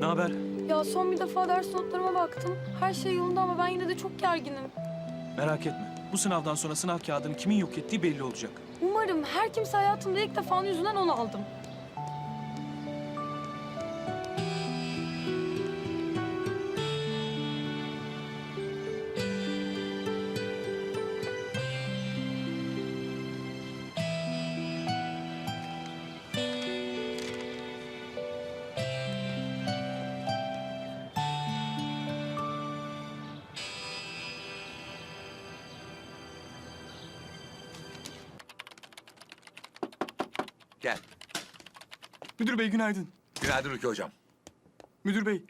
Ne haber? Ya son bir defa ders notlarıma baktım. Her şey yolunda ama ben yine de çok gerginim. Merak etme. Bu sınavdan sonra sınav kağıdını kimin yok ettiği belli olacak. Umarım her kimse hayatımda ilk defa onun yüzünden onu aldım. Gel. Müdür bey günaydın. Günaydın Ülke Hocam. Müdür bey,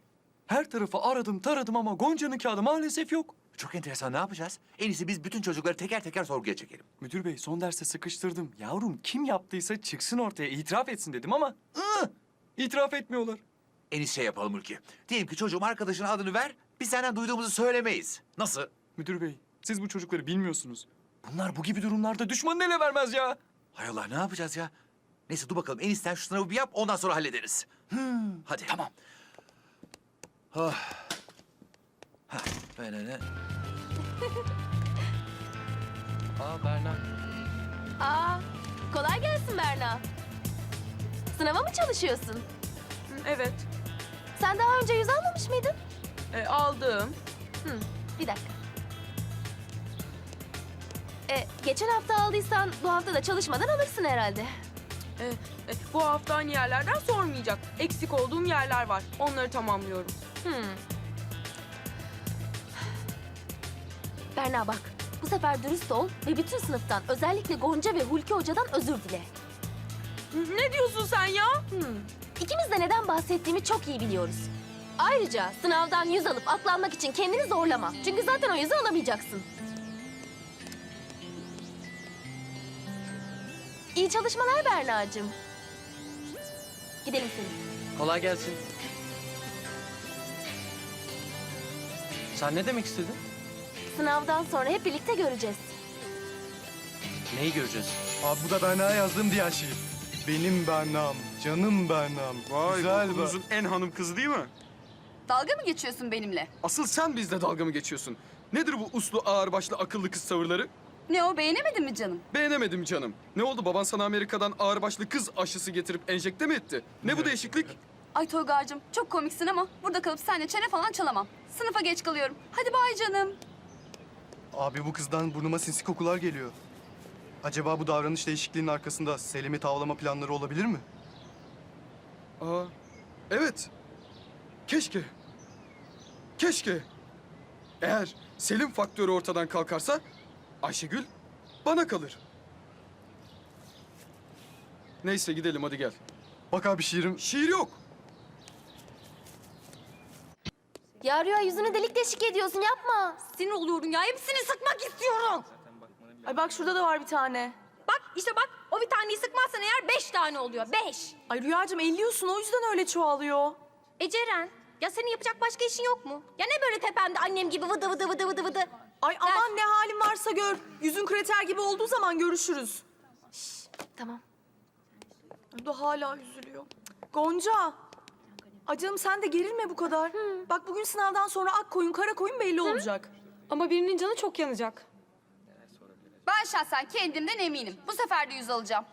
her tarafı aradım taradım ama Gonca'nın kağıdı maalesef yok. Çok enteresan ne yapacağız? En iyisi biz bütün çocukları teker teker sorguya çekelim. Müdür bey son derste sıkıştırdım. Yavrum kim yaptıysa çıksın ortaya itiraf etsin dedim ama ıı, itiraf etmiyorlar. En iyisi şey yapalım Ülke. Diyelim ki çocuğum arkadaşının adını ver. Biz senden duyduğumuzu söylemeyiz. Nasıl? Müdür bey siz bu çocukları bilmiyorsunuz. Bunlar bu gibi durumlarda düşmanın ele vermez ya. Hay Allah ne yapacağız ya? Neyse dur bakalım en iyisi sen şu sınavı bir yap ondan sonra hallederiz. Hadi. Tamam. Oh. Ha, böyle ne? Aa Berna. Aa, kolay gelsin Berna. Sınava mı çalışıyorsun? Evet, Sen daha önce yüz almamış mıydın? e, aldım. Hı, bir dakika. E, geçen hafta aldıysan bu hafta da çalışmadan alırsın herhalde. E, e, bu hafta aynı yerlerden sormayacak. Eksik olduğum yerler var. Onları tamamlıyorum. Hmm. Berna bak, bu sefer dürüst ol ve bütün sınıftan özellikle Gonca ve Hulki Hoca'dan özür dile. Ne diyorsun sen ya? Hmm. İkimiz de neden bahsettiğimi çok iyi biliyoruz. Ayrıca sınavdan yüz alıp aklanmak için kendini zorlama. Çünkü zaten o yüzü alamayacaksın. İyi çalışmalar Berna'cığım. Gidelim senin. Kolay gelsin. Sen ne demek istedin? Sınavdan sonra hep birlikte göreceğiz. Neyi göreceğiz? Abi bu da Berna'ya yazdığım diğer şiir. Benim Berna'm, canım Berna'm. Vay Güzel bu okulumuzun en hanım kızı değil mi? Dalga mı geçiyorsun benimle? Asıl sen bizle dalga mı geçiyorsun? Nedir bu uslu ağırbaşlı akıllı kız tavırları? Ne o beğenemedin mi canım? Beğenemedim canım. Ne oldu baban sana Amerika'dan ağırbaşlı kız aşısı getirip enjekte mi etti? Ne bu değişiklik? Ay Toygar'cığım çok komiksin ama burada kalıp seninle çene falan çalamam. Sınıfa geç kalıyorum. Hadi bay canım. Abi bu kızdan burnuma sinsi kokular geliyor. Acaba bu davranış değişikliğinin arkasında Selim'i tavlama planları olabilir mi? Aa, evet. Keşke. Keşke. Eğer Selim faktörü ortadan kalkarsa Ayşegül bana kalır. Neyse gidelim hadi gel. Bak abi şiirim... Şiir yok. Ya Rüya yüzünü delik deşik ediyorsun yapma. Sinir oluyorum ya. Hepsini sıkmak istiyorum. Ay bak şurada da var bir tane. Bak işte bak. O bir taneyi sıkmazsan eğer beş tane oluyor. Beş. Ay Rüyacığım elliyorsun o yüzden öyle çoğalıyor. E Ceren. Ya senin yapacak başka işin yok mu? Ya ne böyle tepemde annem gibi vıdı vıdı vıdı vıdı vıdı. Ay aman ne halin varsa gör. Yüzün krater gibi olduğu zaman görüşürüz. Tamam. Bu da hala üzülüyor. Gonca. Acım sen de gerilme bu kadar. Bak bugün sınavdan sonra ak koyun kara koyun belli olacak. Ama birinin canı çok yanacak. Ben şahsen kendimden eminim. Bu sefer de yüz alacağım.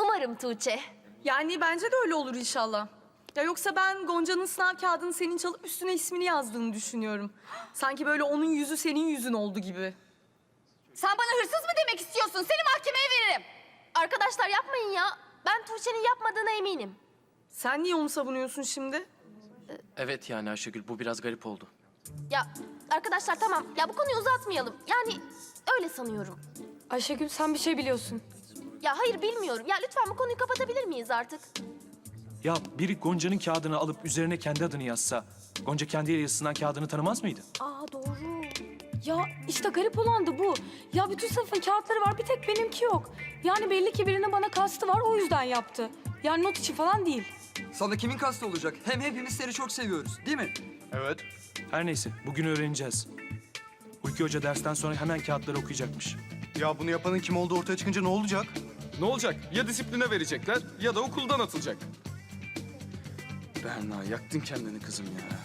Umarım Tuğçe. Yani bence de öyle olur inşallah. Ya yoksa ben Gonca'nın sınav kağıdını senin çalıp üstüne ismini yazdığını düşünüyorum. Sanki böyle onun yüzü senin yüzün oldu gibi. Sen bana hırsız mı demek istiyorsun? Seni mahkemeye veririm. Arkadaşlar yapmayın ya. Ben Tuğçe'nin yapmadığına eminim. Sen niye onu savunuyorsun şimdi? Evet yani Ayşegül bu biraz garip oldu. Ya arkadaşlar tamam. Ya bu konuyu uzatmayalım. Yani öyle sanıyorum. Ayşegül sen bir şey biliyorsun. Ya hayır bilmiyorum. Ya lütfen bu konuyu kapatabilir miyiz artık? Ya biri Gonca'nın kağıdını alıp üzerine kendi adını yazsa... Gonca kendi yazısından kağıdını tanımaz mıydı? Aa doğru. Ya işte garip olan da bu. Ya bütün sınıfın kağıtları var bir tek benimki yok. Yani belli ki birinin bana kastı var o yüzden yaptı. Yani not için falan değil. Sana kimin kastı olacak? Hem hepimiz seni çok seviyoruz, değil mi? Evet. Her neyse bugün öğreneceğiz. Hulki Hoca dersten sonra hemen kağıtları okuyacakmış. Ya bunu yapanın kim olduğu ortaya çıkınca ne olacak? Ne olacak? Ya disipline verecekler ya da okuldan atılacak. Berna yaktın kendini kızım ya.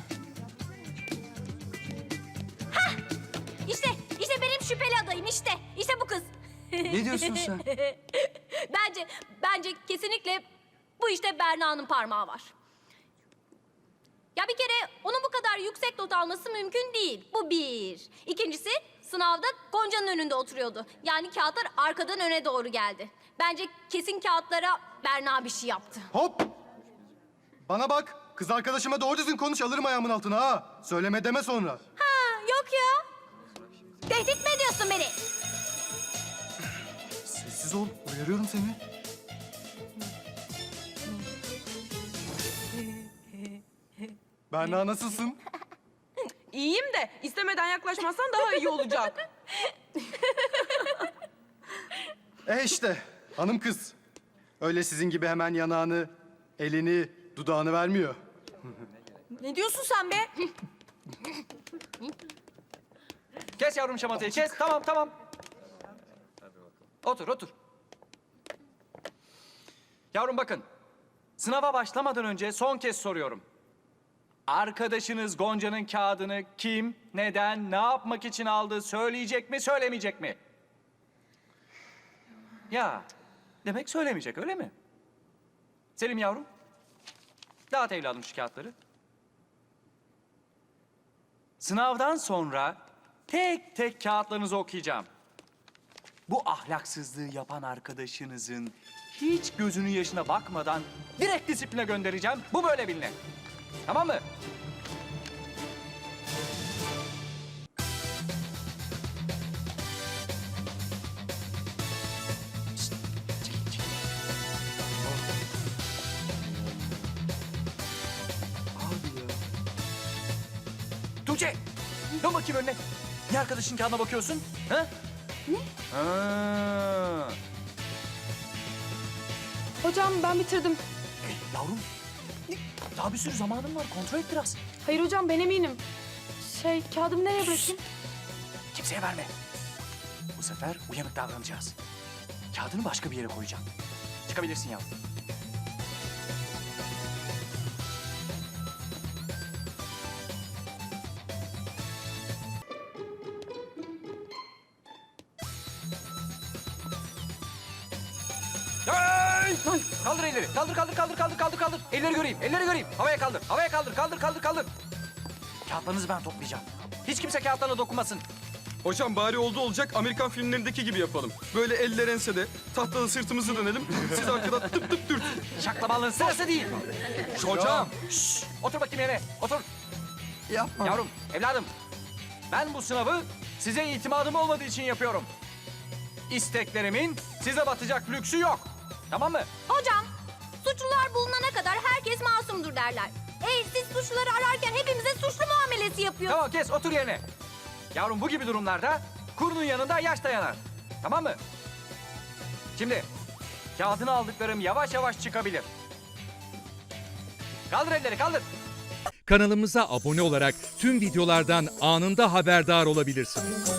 İşte, işte benim şüpheli adayım işte. İşte bu kız. Ne diyorsun sen? Bence, bence kesinlikle bu işte Berna'nın parmağı var. Ya bir kere onun bu kadar yüksek not alması mümkün değil. Bu bir. İkincisi sınavda Gonca'nın önünde oturuyordu. Yani kağıtlar arkadan öne doğru geldi. Bence kesin kağıtlara Berna bir şey yaptı. Hop! Bana bak. Kız arkadaşıma doğru düzgün konuş alırım ayağımın altına ha. Söyleme deme sonra. Ha yok ya. Tehdit mi ediyorsun beni? Sessiz ol. Uyarıyorum seni. Berna nasılsın? İyiyim de istemeden yaklaşmazsan daha iyi olacak. E işte hanım kız. Öyle sizin gibi hemen yanağını, elini, dudağını vermiyor. ne diyorsun sen be? Kes yavrum şamatayı kes. Tamam tamam. Otur otur. Yavrum bakın. Sınava başlamadan önce son kez soruyorum. Arkadaşınız Gonca'nın kağıdını kim, neden, ne yapmak için aldı söyleyecek mi, söylemeyecek mi? Ya, demek söylemeyecek öyle mi? Selim yavrum, dağıt evladım şu kağıtları. Sınavdan sonra tek tek kağıtlarınızı okuyacağım. Bu ahlaksızlığı yapan arkadaşınızın hiç gözünün yaşına bakmadan direkt disipline göndereceğim. Bu böyle biline. Tamam mı? Tuğçe! Dön bakayım önüne. Niye arkadaşın kağıdına bakıyorsun? Ha? Ne? Ha. Hocam ben bitirdim. E, yavrum, daha bir sürü zamanın var. Kontrol et biraz. Hayır hocam ben eminim. Şey kağıdımı nereye bırakayım? Kimseye verme. Bu sefer uyanık davranacağız. Kağıdını başka bir yere koyacağım. Çıkabilirsin yavrum. Hey! Kaldır elleri. Kaldır, kaldır, kaldır, kaldır, kaldır, kaldır. Elleri göreyim, elleri göreyim. Havaya kaldır, havaya kaldır, kaldır, kaldır, kaldır. Kağıtlarınızı ben toplayacağım. Hiç kimse kağıtlarına dokunmasın. Hocam bari oldu olacak Amerikan filmlerindeki gibi yapalım. Böyle eller ensede, tahtada sırtımızı dönelim. Siz arkadan tıp tıp dürt. Şaklamanın sırası değil. Hocam. Şşş, otur bakayım yere. Otur. Yapma. Yavrum, evladım. Ben bu sınavı size itimadım olmadığı için yapıyorum. İsteklerimin size batacak lüksü yok. Tamam mı? Hocam, suçlular bulunana kadar herkes masumdur derler. E siz suçluları ararken hepimize suçlu muamelesi yapıyorsunuz. Tamam kes otur yerine. Yavrum bu gibi durumlarda kurunun yanında yaş dayanar. Tamam mı? Şimdi kağıdını aldıklarım yavaş yavaş çıkabilir. Kaldır elleri kaldır. Kanalımıza abone olarak tüm videolardan anında haberdar olabilirsiniz.